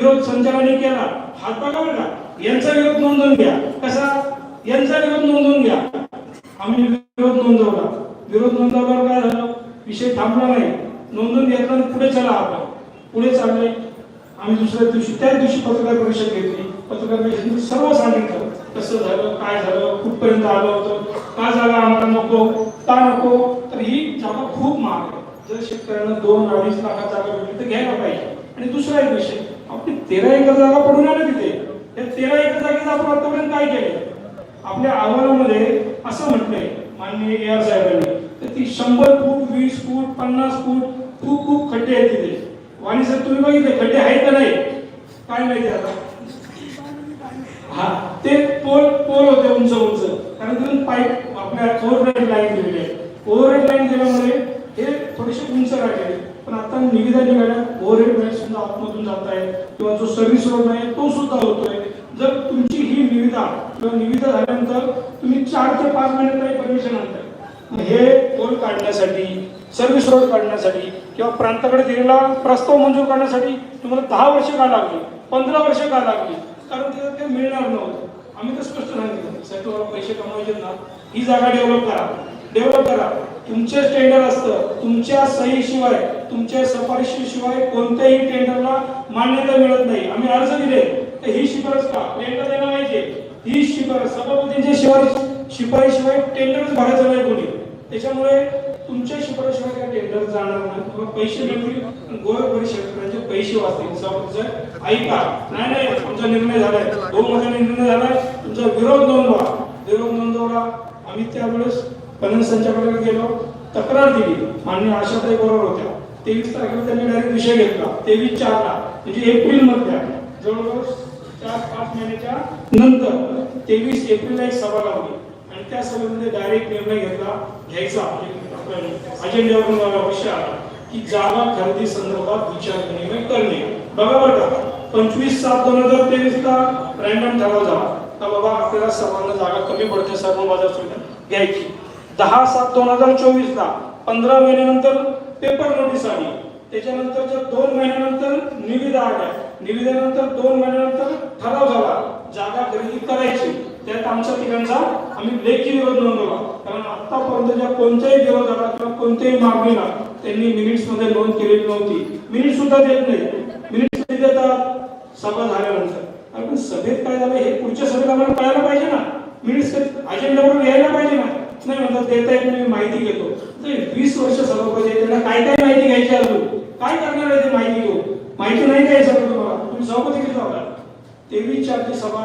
विरोध संचालने केला. हात बघा का यांचा विरोध नोंदवून घ्या. कसा? यांचा विरोध नोंदवून घ्या. आम्ही विरोध नोंदवला. विरोध नोंदवल्यावर काय झालं? विषय थांबला नाही. नोंदवून घेतला आणि पुढे चला आपण. पुढे चालले. आम्ही दुसऱ्या दिवशी त्याच दिवशी पत्रकार परिषद घेतली. पत्रकार परिषदेत सर्व सांगितलं. कसं झालं? काय झालं? कुठपर्यंत आलं होतं? का जागा आम्हाला नको. का नको? तर ही जागा खूप महाग. आहे जर शेतकऱ्यांना दोन अडीच लाखात जागा भेटली तर घ्यायला पाहिजे. आणि दुसरा एक विषय. आपली तेरा एकर जागा पडून आहे ना तिथे. त्या तेरा एकर जागेचं आपण आतापर्यंत काय केलं? आपल्या अहवालामध्ये असं म्हटलंय माननीय ए आर साहेबांनी तर ती शंभर फूट वीस फूट पन्नास फूट खूप खूप खड्डे आहेत तिथे. वाणी सर तुम्ही बघितले खड्डे आहेत का नाही? काय माहिती आता? हा ते पोल पोल होते उंच उंच. कारण तिथून पाईप आपल्या ओव्हरहेड लाईन दिलेली आहे ओव्हरहेड लाईन दिल्यामुळे हे थोडेसे उंच राहिले. पण आता निविदा निघाल्या ओव्हरहेड लाईन सुद्धा आतमधून जात आहे किंवा जो सर्व्हिस रोड आहे तो सुद्धा होतोय. जर तुमची ही निविदा किंवा निविदा झाल्यानंतर तुम्ही चार ते पाच महिन्यात काही परमिशन आणताय हे पोल काढण्यासाठी सर्व्हिस रोड काढण्यासाठी किंवा प्रांताकडे दिलेला प्रस्ताव मंजूर करण्यासाठी तुम्हाला दहा वर्ष का लागली पंधरा वर्ष का लागली? कारण तिथं ते मिळणार नव्हतं. आम्ही तर स्पष्ट सांगितलं साहेब तुम्हाला पैसे कमवायचे ना. ही जागा डेव्हलप करा. डेव्हलप करा. तुमचे टेंडर असतं. तुमच्या सहीशिवाय तुमच्या शिवाय कोणत्याही टेंडरला मान्यता मिळत नाही. आम्ही अर्ज दिले. तर ही शिफारस का? टेंडर देणं पाहिजे. ही शिफारस. सभापतींच्या शिफारस. शिफारशीशिवाय टेंडरच भरायचं नाही कोणी. त्याच्यामुळे तुमच्या शिफारशीशिवाय काय टेंडर जाणार नाही? किंवा पैसे मिळतील. गोरगरीब शेतकऱ्यांचे पैसे वाचतील. सभापतीचं ऐका. नाही नाही. तुमचा निर्णय झालाय. दोन महिन्याने निर्णय झालाय. तुमचा विरोध नोंदवा. विरोध नोंदवला. आम्ही त्यावेळेस पणन संचालकाकडे गेलो तक्रार दिली. मान्य आशाताई बरोबर होत्या. तेवीस तारखेला त्यांनी डायरेक्ट विषय घेतला. तेवीस चारला म्हणजे एप्रिल मधल्या जवळपास चार पाच महिन्याच्या नंतर तेवीस एप्रिलला एक सभा लावली. आणि त्या सभेमध्ये डायरेक्ट निर्णय घेतला घ्यायचा. म्हणजे अजेंड्यावरून विषय आला की जागा खरेदी संदर्भात विचार विनिमय करणे. बघा बरं का पंचवीस सात दोन हजार तेवीसचा रँडम ठराव झाला. का बाबा आपल्याला सर्वांना जागा कमी पडते सर्व बाजार सुविधा घ्यायची. दहा सात दोन हजार चोवीस ला पंधरा महिन्यानंतर पेपर नोटीस आली. त्याच्यानंतरच्या दोन महिन्यानंतर निविदा आल्या. निविदेनंतर दोन महिन्यानंतर ठराव झाला. जागा खरेदी करायची. त्यात आमच्या ठिकाणचा आम्ही लेखी विरोध नोंदवला. कारण आतापर्यंतच्या कोणत्याही विरोधाला किंवा कोणत्याही मागणीला त्यांनी मिनिट्समध्ये नोंद केलेली नव्हती. मिनिट सुद्धा देत नाही. मिनिट्स कधी देतात सभा झाल्यानंतर. आणि सभेत काय झालं? हे पुढच्या सभेत आम्हाला कळायला पाहिजे ना. मिनिट्स अजेंडावरून यायला पाहिजे ना. नाही म्हणतात ते येत मी माहिती घेतो. वीस वर्ष सभापती त्यांना काय काय माहिती घ्यायची अजून? काय करणार आहे ते माहिती घेऊ माहिती नाही काय सगळं तुम्हाला? तुम्ही सभापती किती जाणार? तेवीस चारची सभा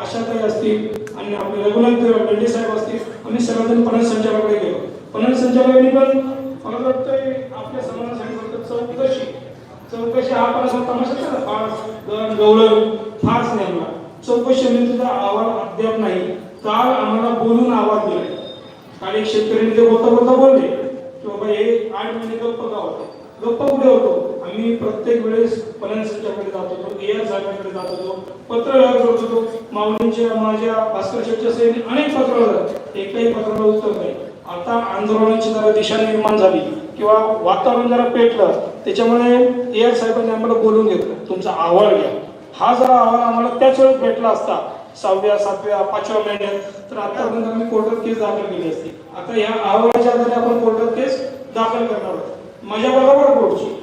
आशाताई असतील आणि आपले रघुनाथ बेंडे साहेब असतील आम्ही सर्वजण पणन संचालकाकडे गेलो. पणन संचालकांनी पण मला वाटतंय आपल्या समाजासाठी फक्त चौकशी. चौकशी हा पण असा तमाशा आहे फार गौरव फारच नेमला चौकशी म्हणजे तुझा आवाज अद्याप नाही. काल आम्हाला बोलून आवाज दिला आणि शेतकरी शेतकऱ्यांनी ते बोलता बोलता बोलले की बाबा हे आठ महिने गप्प गाव. गप्प कुठे होतो? आम्ही प्रत्येक वेळेस पणन जात होतो एआर साहेबांकडे जात होतो. पत्र व्यवहार करत होतो माऊलींच्या माझ्या भास्कर शेठच्या सहित अनेक पत्र एकही पत्राला उत्तर नाही. आता आंदोलनाची जरा दिशा निर्माण झाली किंवा वातावरण जरा पेटलं त्याच्यामुळे ए आर साहेबांनी आम्हाला बोलून घेतलं. तुमचा अहवाल घ्या. हा जरा अहवाल आम्हाला त्याच वेळेस भेटला असता. सहाव्या सातव्या पाचव्या महिन्यात. तर आतापर्यंत आम्ही कोर्टात केस दाखल केली असते. आता या अहवालाच्या आधारे आपण कोर्टात केस दाखल करणार आहोत. माझ्या बरोबर कोर्टची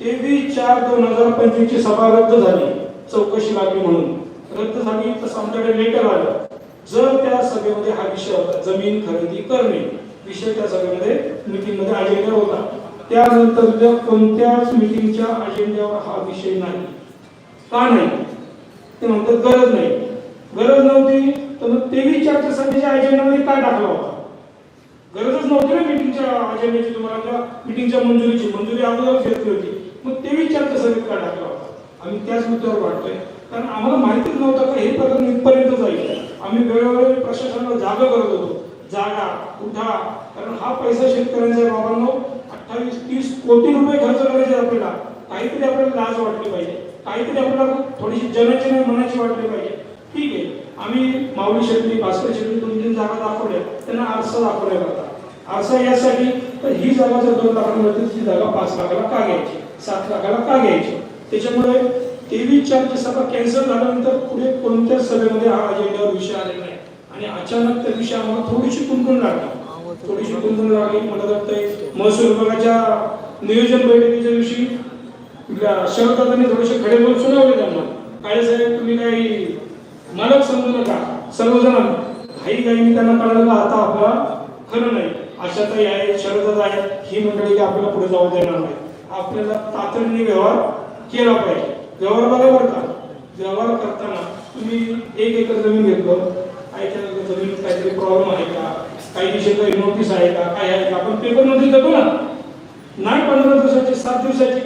तेवीस चार दोन हजार पंचवीस ची सभा रद्द झाली. चौकशी लागली म्हणून. रद्द झाली तसं आमच्याकडे लेटर आलं. जर त्या सभेमध्ये हा विषय होता जमीन खरेदी करणे विषय त्या सभेमध्ये मिटिंगमध्ये अजेंडा होता. त्यानंतर कोणत्याच मिटिंगच्या अजेंड्यावर हा विषय नाही. का नाही? ते म्हणतात गरज नाही. गरज नव्हती तर मग तेवीस चारच्या सभेच्या अजेंडामध्ये काय टाकला होता? गरजच नव्हती ना मीटिंगच्या अजेंड्याची तुम्हाला मिटिंगच्या मंजुरीची. मंजुरी अगोदरच घेतली होती. मग तेवीस चारच्या सभेत काय टाकला होता? आम्ही त्याच मुद्द्यावर वाटतोय. कारण आम्हाला माहितीच नव्हतं का हे प्रकरण इथपर्यंत जाईल आम्ही वेळोवेळी प्रशासनाला जागा करत होतो. जागा उठा. कारण हा पैसा शेतकऱ्यांचा बाबांनो अठ्ठावीस तीस कोटी रुपये खर्च करायचे आपल्याला. काहीतरी आपल्याला लाज वाटली पाहिजे. काहीतरी आपल्याला थोडीशी जनचन मनाची वाटली पाहिजे. ठीक आहे. आम्ही माऊली शेट्टी भास्कर शेट्टी दोन तीन जागा दाखवल्या. त्यांना आरसा दाखवल्या जातात आरसा यासाठी तर ही जागा जर दोन लाखांना ती जागा पाच लाखाला का घ्यायची? सात लाखाला का घ्यायची? त्याच्यामुळे तेवीस चारची सभा कॅन्सल झाल्यानंतर पुढे कोणत्याच सभेमध्ये हा अजेंड्यावर विषय आलेला नाही. आणि अचानक त्या विषय आम्हाला थोडीशी कुणकुण लागली. थोडीशी कुणकुण लागली. मला वाटतंय महसूल विभागाच्या नियोजन बैठकीच्या दिवशी आपल्या शरदादांनी थोडेसे खडे बोल सुनावले त्यांना. काळे साहेब तुम्ही काही नरक समजू नका सर्वजण घाई मी त्यांना कळलं का? आता आपला खरं नाही. तर आहे शरदच आहे. ही मंडळी आपल्याला पुढे जाऊ देणार नाही. आपल्याला तातडीने व्यवहार केला पाहिजे. व्यवहार बघा बरं का. व्यवहार करताना तुम्ही एक एकर जमीन घेतलं. काय जमीन काहीतरी प्रॉब्लेम आहे का? काही दिवशी काही नोटीस आहे का? काय आहे का? आपण पेपरमध्ये देतो ना. नाही पंधरा दिवसाची सात दिवसाची.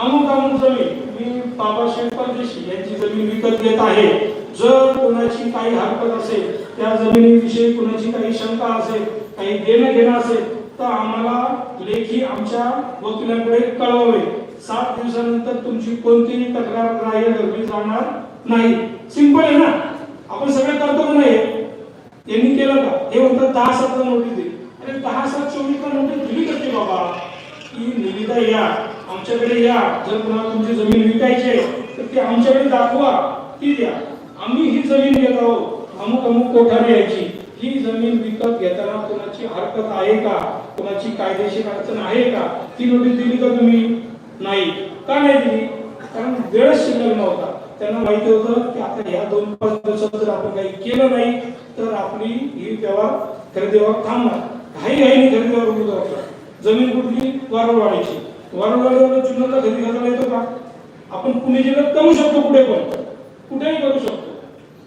अमुक अमुक जमीन. मी बाबासाहेब परदेशी यांची जमीन विकत घेत आहे. जर कोणाची काही हरकत असेल त्या जमिनीविषयी कुणाची काही शंका असेल काही देणं घेणं असेल तर आम्हाला लेखी आमच्या वकिलांकडे कळवावे. सात दिवसानंतर तुमची कोणतीही तक्रार ग्राह्य धरली जाणार नाही. सिंपल आहे ना? आपण सगळे करतो नाही? त्यांनी केलं का? हे म्हणतात दहा सातला नोटीस दिली. अरे दहा सात चोवीसला नोटीस दिली करते बाबा? की निविदा या आमच्याकडे या. जर तुम्हाला तुमची जमीन विकायची आहे तर ती आमच्याकडे दाखवा. ती द्या. जमीन घेत आहोत. अमुक अमुक कोठाने यायची. ही जमीन विकत घेताना कोणाची हरकत आहे का? कोणाची कायदेशीर अडचण आहे का? ती नोटीस दिली का तुम्ही? नाही. का नाही दिली? कारण वेळच शिल्लक नव्हता. त्यांना माहिती होतं की आता ह्या दोन पाच दिवसात जर आपण काही केलं नाही तर आपली ही व्यवहार खरेदीवर थांबणार. घाई घाईने खरेदीवर व्यवहार उभं राहतो जमीन कुठली? वारवाडीची वारवाडीवर जुन्नरला खरेदी करायला येतो का? आपण पुणे जिल्ह्यात करू शकतो कुठे पण. कुठेही करू शकतो.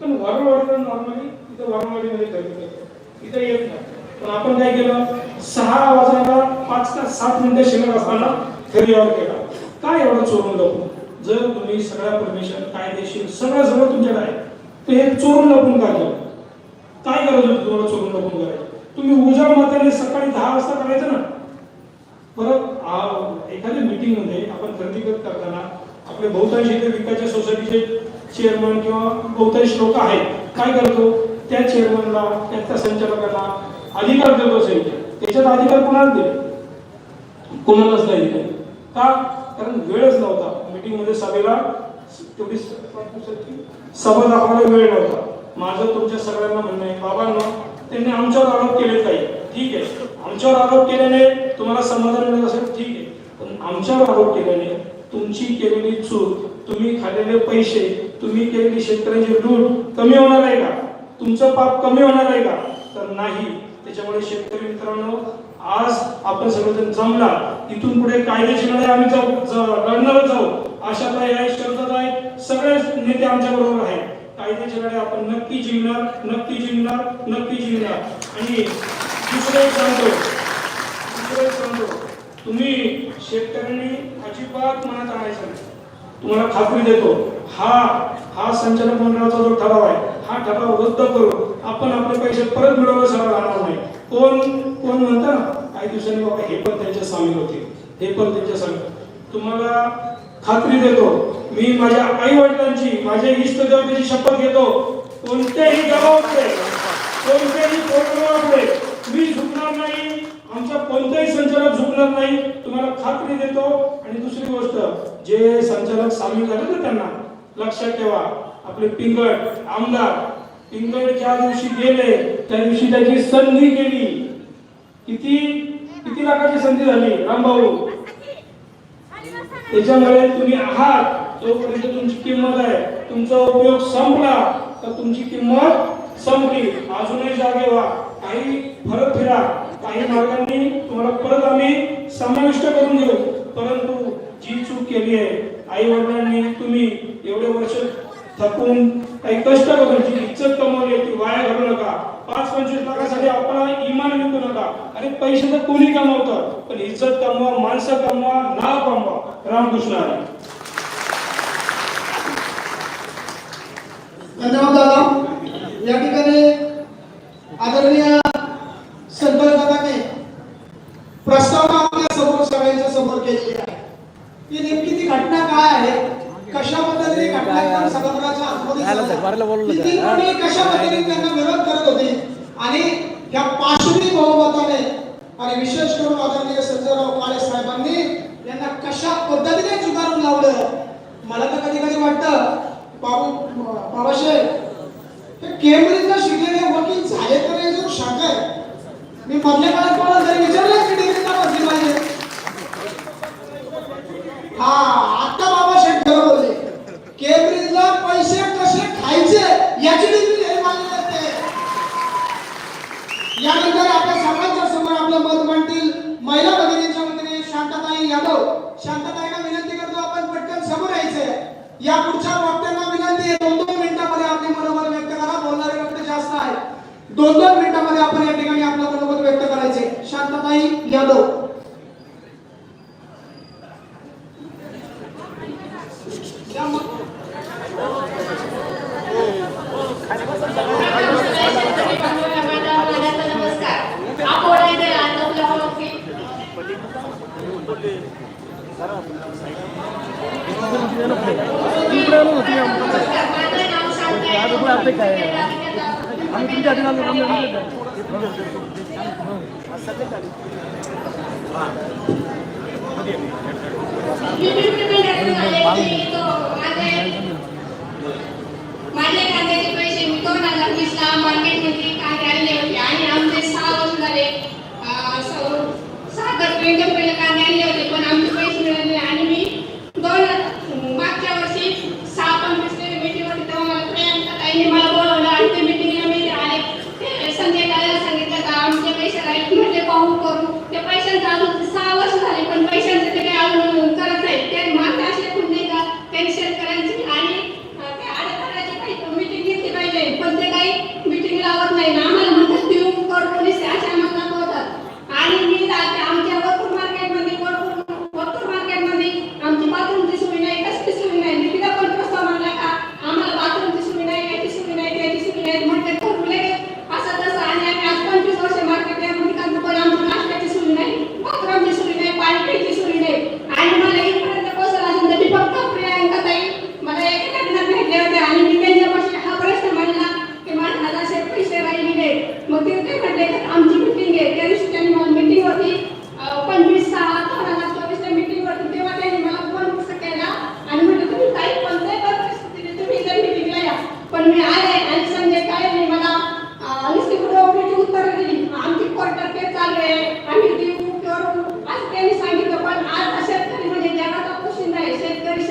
पण वारवाडीला नॉर्मली इथं वारवाडीमध्ये खरेदी करतो इथं येत नाही. पण आपण काय केलं? सहा वाजायला पाच तास सात मिनिटं शिल्लक असताना घरी व्यवहार केला. काय एवढं चोरून लपून? जर तुम्ही सगळ्या परमिशन कायदेशीर सगळं सगळं तुमच्याकडे आहे तर हे चोरून लपून काय केलं काय गरज होती तुम्हाला चोरून लपून करायचं तुम्ही उजाड माताने सकाळी दहा वाजता करायचं ना? परत एखाद्या मीटिंगमध्ये आपण खरेदी करत करताना आपले बहुतांश इथे विकायच्या सोसायटीचे चेअरमन किंवा बहुतांश लोक आहेत. काय करतो? त्या चेअरमनला त्या संचालकाला संचालकांना अधिकार देतो असेल त्याच्यात अधिकार कोणाला दिले कोणालाच नाही दिले का? कारण वेळच नव्हता. मीटिंगमध्ये सभेला तेवढी सभा दाखवायला वेळ नव्हता. माझं तुमच्या सगळ्यांना म्हणणं आहे बाबांना त्यांनी आमच्यावर आरोप केले काही ठीक आहे. आमच्यावर आरोप केल्याने तुम्हाला समाधान मिळत असेल ठीक आहे. पण आमच्यावर आरोप केल्याने तुमची केलेली चूक तुम्ही खाल्लेले पैसे तुम्ही केलेली शेतकऱ्यांचे लूट कमी होणार आहे का? तुमचं पाप कमी होणार आहे का? तर नाही. त्याच्यामुळे शेतकरी मित्रांनो आज आपण सगळेजण जमला. इथून पुढे कायदेशीर लढाई आम्ही जाऊ लढणारच आहोत आशाताई आहे शब्दात आहे सगळेच नेते आमच्या बरोबर आहेत. कायदेशीर लढाई आपण नक्की जिंकणार नक्की जिंकणार नक्की जिंकणार. आणि दुसरं एक सांगतो. दुसरं एक सांगतो. तुम्ही शेतकऱ्यांनी अजिबात मनात आणायचं नाही. तुम्हाला खात्री देतो हा हा संचालक मंडळाचा जो ठराव आहे हा ठराव रद्द करून आपण आपले पैसे परत मिळवलं राहणार नाही. कोण कोण म्हणतं ना काही दिवसांनी बाबा हे पण त्यांच्या सामील होते हे पण त्यांच्या सामील तुम्हाला खात्री देतो मी माझ्या आई वडिलांची माझ्या इष्टदेवतेची शपथ घेतो. कोणत्याही जबाबदारी कोणत्याही कोणापुढे मी झुकणार नाही. आमच्या कोणत्याही संचालक झुकणार नाही तुम्हाला खात्री देतो. आणि दुसरी गोष्ट जे संचालक सामील झाले ना त्यांना लक्षात ठेवा. आपले पिंगळ आमदार पिंगळ ज्या दिवशी गेले त्या दिवशी त्याची संधी गेली किती किती लाखाची संधी झाली? रामभाऊ त्याच्यामुळे तुम्ही आहात. जोपर्यंत तुमची किंमत आहे तुमचा उपयोग संपला तर तुमची किंमत संपली. अजूनही जागे व्हा. काही फरक फिरा. काही मार्गांनी तुम्हाला परत आम्ही समाविष्ट करून घेऊ परंतु जी चूक केली आहे आई वडिलांनी तुम्ही एवढे वर्ष थकून काही कष्ट करून जी इज्जत कमवली ती वाया घालू नका. पाच पंचवीस लाखासाठी आपला इमान विकू नका. आणि पैसे तर कोणी कमवतं पण इज्जत कमवा माणसं कमवा नाव कमवा. रामकृष्ण आहे धन्यवाद दादा. या ठिकाणी आदरणीय केलेली आहे. ती नेमकी ती घटना काय आहे? कशा पद्धतीने घटना कशा पद्धतीने त्यांना विरोध करत होती? आणि या पाशवी बहुमताने आणि विशेष करून आदरणीय संजयराव काळे साहेबांनी यांना कशा पद्धतीने चुकारून लावलं? मला तर कधी कधी वाटतं बाबू बाबासाहेब हे केम्ब्रिजला शिकलेले वकील झाले तर याच्यावर आहे मी मधल्या काळात कोणाला जरी विचारलं हाँ माझे कांद्याचे पैसे मी दोन हजार वीस ला मार्केट होते आणि आमचे सहा वर्ष झाले सागर क्विंटल पहिले कांदे होते. चालले आम्ही देऊ आज त्यांनी सांगितलं पण आज शेतकरी म्हणजे जगाचा पोशिंदा आहे. शेतकरी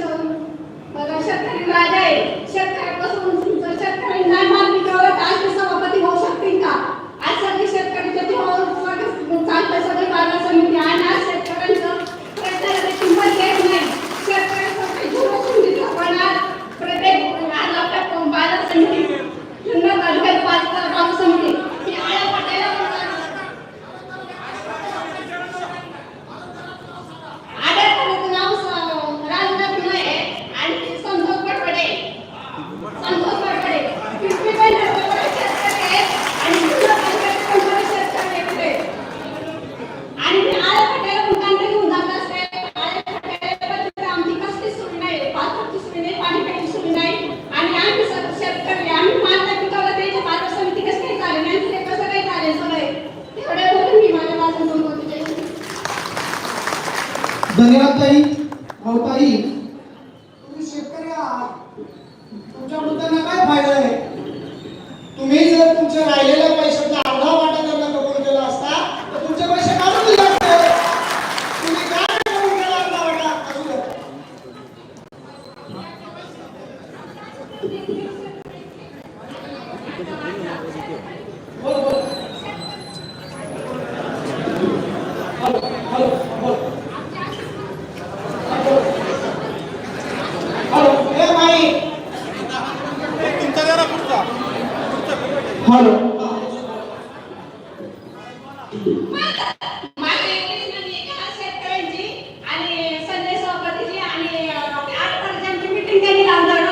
बघा शेतकरी राजा आहे. शेतकरी धन्यवादताई भाऊताई तुम्ही शेतकरी आहात. तुमच्या वृद्धांना काय फायदा आहे? तुम्ही जर तुमच्या राहिलेल्या पैशाचा अर्धा वाटा त्यांना कबूल केला असता तर तुमचे पैसे काढून दिले असते. तुम्ही काय कबूल केला अर्धा वाटा? असू द्या. ठिकाणी लावलं